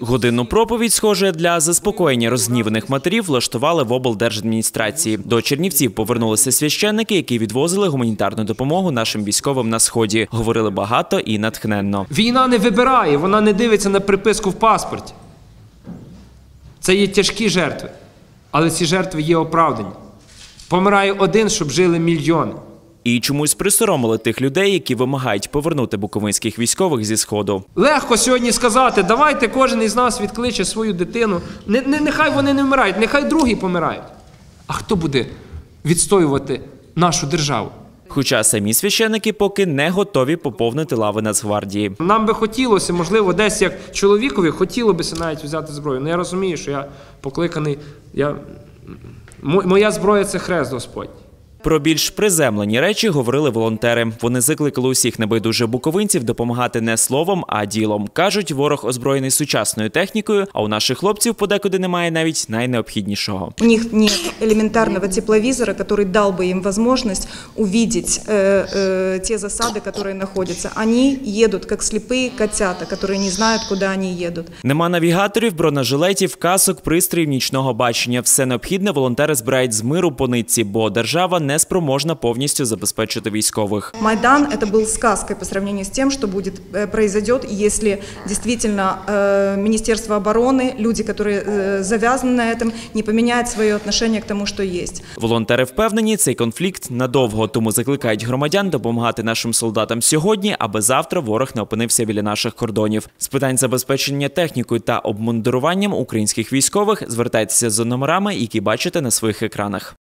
Годинну проповідь, схоже, для заспокоєння розгніваних матерів влаштували в облдержадміністрації. До Чернівців повернулися священники, які відвозили гуманітарну допомогу нашим військовим на сході. Говорили багато і натхненно. Війна не вибирає, вона не дивиться на приписку в паспорті. Це є тяжкі жертви, але ці жертви є оправдані. Помирає один, щоб жили мільйони. І чомусь присоромили тих людей, які вимагають повернути буковинських військових зі сходу. Легко сьогодні сказати, давайте кожен із нас відкличе свою дитину. Не, не, нехай вони не вмирають, нехай другі помирають. А хто буде відстоювати нашу державу? Хоча самі священики поки не готові поповнити лави Нацгвардії. Нам би хотілося, можливо, десь як чоловікові, хотіло би навіть взяти зброю. Ну я розумію, що я покликаний. Я... Моя зброя це хрест Господь. Про більш приземлені речі говорили волонтери. Вони закликали усіх небайдужих буковинців допомагати не словом, а ділом. кажуть, ворог озброєний сучасною технікою, а у наших хлопців подекуди немає навіть найнеобхіднішого. У них нет элементарного тепловизора, который дал бы им возможность увидеть э, э, те засады, которые находятся. Они едут как слепые котята, которые не знают, куда они едут. Нема навігаторів, бронежилетів, касок, пристроїв нічного бачення. Все необхідне волонтери збирають з миру по нитці, бо держава не спроможна повністю забезпечити військових. Майдан это был сказкой по сравнению с тем, что будет э, произойдет, если действительно э, Министерство обороны, люди, которые э, завязаны на этом, не поменяют свое отношение к тому, что есть. Волонтери впевнені, цей конфлікт надовго, тому закликають громадян допомагати нашим солдатам сьогодні, аби завтра ворог не опинився біля наших кордонів. З питань забезпечення технікою та обмундируванням українських військових звертайтеся за номерами, які бачите на своїх екранах.